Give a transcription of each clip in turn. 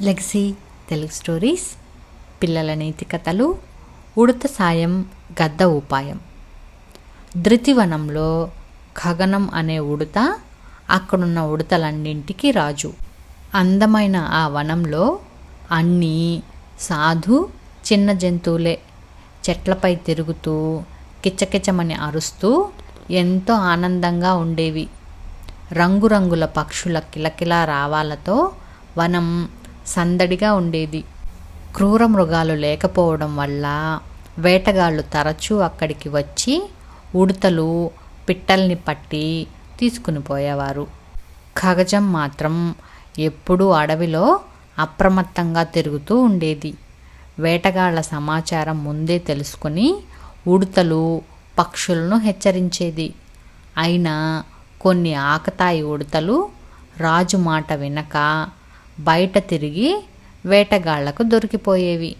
Legacy Telugu stories పిల్లల నీతి కథలు ఉడత సాయం గద్ద ఉపాయం. ధృతివనంలో ఖగనం అనే ఉడత అక్కడున్న ఉడతలన్నింటికి రాజు. అందమైన ఆ వనంలో అన్నీ సాధు చిన్న జంతువులే. చెట్లపై తిరుగుతూ కిచకిచమని అరుస్తూ ఎంతో ఆనందంగా ఉండేవి. రంగురంగుల పక్షుల కిలకిలా రావాలతో వనం సందడిగా ఉండేది. క్రూర మృగాలు లేకపోవడం వల్ల వేటగాళ్ళు తరచూ అక్కడికి వచ్చి ఉడతలు పిట్టల్ని పట్టి తీసుకుని పోయేవారు. ఖగజం మాత్రం ఎప్పుడూ అడవిలో అప్రమత్తంగా తిరుగుతూ ఉండేది. వేటగాళ్ళ సమాచారం ముందే తెలుసుకొని ఉడతలు పక్షులను హెచ్చరించేది. అయినా కొన్ని ఆకతాయి ఉడతలు రాజు మాట వినక బయట తిరిగి వేటగాళ్ళకు దొరికిపోయేవి.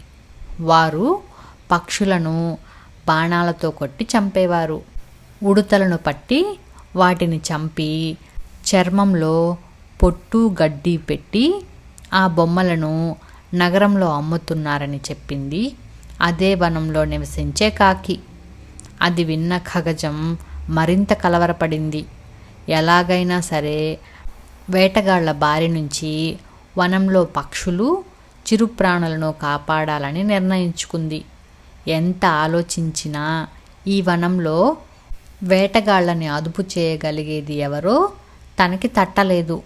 వారు పక్షులను బాణాలతో కొట్టి చంపేవారు. ఉడతలను పట్టి వాటిని చంపి చర్మంలో పొట్టు గడ్డి పెట్టి ఆ బొమ్మలను నగరంలో అమ్ముతున్నారని చెప్పింది అదే వనంలో నివసించే కాకి. అది విన్న ఖగజం మరింత కలవరపడింది. ఎలాగైనా సరే వేటగాళ్ళ బారి నుంచి వనంలో పక్షులు చిరుప్రాణులను కాపాడాలని నిర్ణయించుకుంది. ఎంత ఆలోచించినా ఈ వనంలో వేటగాళ్ళని అదుపు చేయగలిగేది ఎవరో తనకి తట్టలేదు.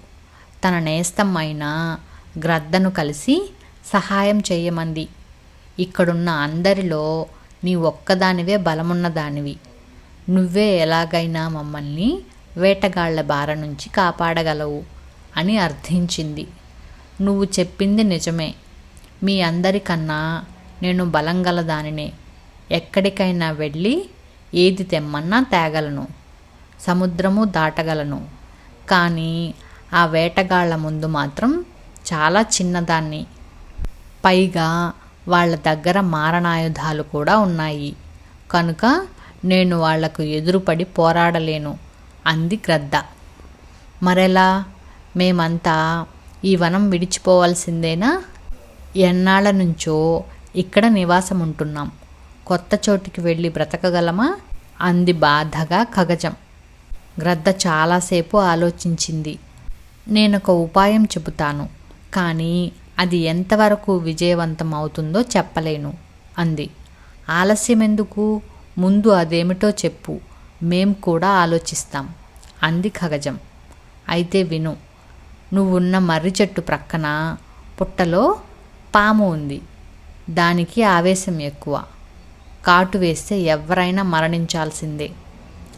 తన నేస్తం అయిన గ్రద్దను కలిసి సహాయం చేయమంది. ఇక్కడున్న అందరిలో నీ ఒక్కదానివే బలమున్నదానివి. నువ్వే ఎలాగైనా మమ్మల్ని వేటగాళ్ళ బార నుంచి కాపాడగలవు అని అర్థించింది. నువ్వు చెప్పింది నిజమే. మీ అందరికన్నా నేను బలం గల దానినే. ఎక్కడికైనా వెళ్ళి ఏది తెమ్మన్నా తేగలను. సముద్రము దాటగలను. కానీ ఆ వేటగాళ్ళ ముందు మాత్రం చాలా చిన్నదాన్ని. పైగా వాళ్ళ దగ్గర మారణాయుధాలు కూడా ఉన్నాయి. కనుక నేను వాళ్ళకు ఎదురుపడి పోరాడలేను. అంది గ్రద్ద మరెలా? మేమంతా ఈ వనం విడిచిపోవాల్సిందేనా? ఎన్నాళ్ళ నుంచో ఇక్కడ నివాసం ఉంటున్నాం కొత్త చోటికి వెళ్ళి బ్రతకగలమా? అంది బాధగా ఖగజం. గ్రద్ద చాలాసేపు ఆలోచించింది. నేనొక ఉపాయం చెబుతాను కానీ అది ఎంతవరకు విజయవంతం అవుతుందో చెప్పలేను అంది. ఆలస్యం ఎందుకు ముందు అదేమిటో చెప్పు మేం కూడా ఆలోచిస్తాం అంది ఖగజం. అయితే విను నువ్వున్న మర్రి చెట్టు ప్రక్కన పుట్టలో పాము ఉంది. దానికి ఆవేశం ఎక్కువ. కాటు వేస్తే ఎవరైనా మరణించాల్సిందే.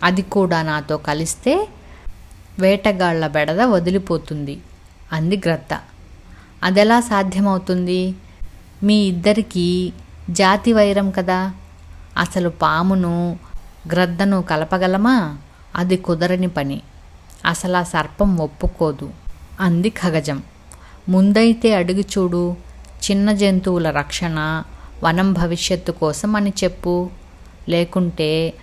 అది కూడా నాతో కలిస్తే వేటగాళ్ళ బెడద వదిలిపోతుంది అంది గ్రద్ద. అదెలా సాధ్యమవుతుంది? మీ ఇద్దరికీ జాతి వైరం కదా. అసలు పామును గ్రద్దను కలపగలమా? అది కుదరని పని. అసలు ఆ సర్పం ఒప్పుకోదు. అంది ఖగజం. ముందైతే అడుగు చూడు చిన్న జంతువుల రక్షణ వనం భవిష్యత్తు కోసం అని చెప్పు. లేకుంటే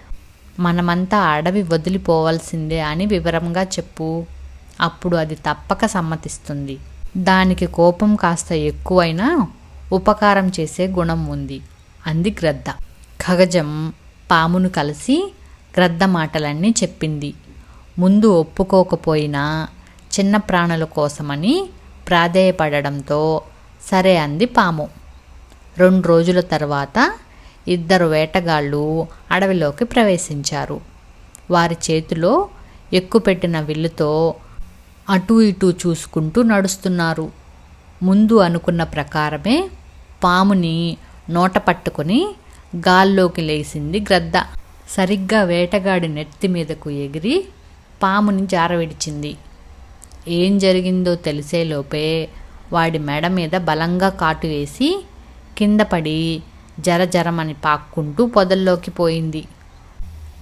మనమంతా అడవి వదిలిపోవాల్సిందే అని వివరంగా చెప్పు. అప్పుడు అది తప్పక సమ్మతిస్తుంది. దానికి కోపం కాస్త ఎక్కువైనా ఉపకారం చేసే గుణం ఉంది అంది గ్రద్ద. ఖగజం పామును కలిసి గ్రద్ద మాటలన్నీ చెప్పింది. ముందు ఒప్పుకోకపోయినా చిన్న ప్రాణుల కోసమని ప్రాధేయపడడంతో సరే అంది పాము. రెండు రోజుల తర్వాత ఇద్దరు వేటగాళ్ళు అడవిలోకి ప్రవేశించారు. వారి చేతిలో ఎక్కుపెట్టిన విల్లుతో అటూ ఇటూ చూసుకుంటూ నడుస్తున్నారు. ముందు అనుకున్న ప్రకారమే పాముని నోట పట్టుకొని గాల్లోకి లేచింది గ్రద్ద. సరిగ్గా వేటగాడి నెత్తి మీదకు ఎగిరి పాముని జారవిడిచింది. ఏం జరిగిందో తెలిసేలోపే వాడి మెడ మీద బలంగా కాటు వేసి కింద పడి జరజరమని పాక్కుంటూ పొదల్లోకి పోయింది.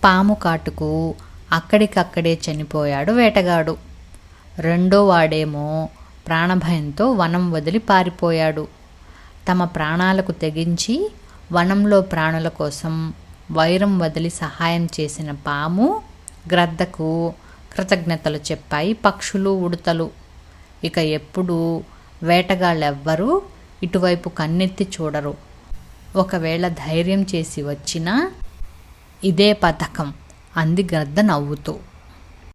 పాము కాటుకు అక్కడికక్కడే చనిపోయాడు వేటగాడు. రెండో వాడేమో ప్రాణభయంతో వనం వదిలి పారిపోయాడు. తమ ప్రాణాలకు తెగించి వనంలో ప్రాణుల కోసం వైరం వదిలి సహాయం చేసిన పాము గ్రద్దకు కృతజ్ఞతలు చెప్పాయి. పక్షులు ఉడతలు. ఇక ఎప్పుడూ వేటగాళ్ళెవ్వరూ ఇటువైపు కన్నెత్తి చూడరు. ఒకవేళ ధైర్యం చేసి వచ్చినా ఇదే పథకం. అంది గ్రద్ద నవ్వుతూ.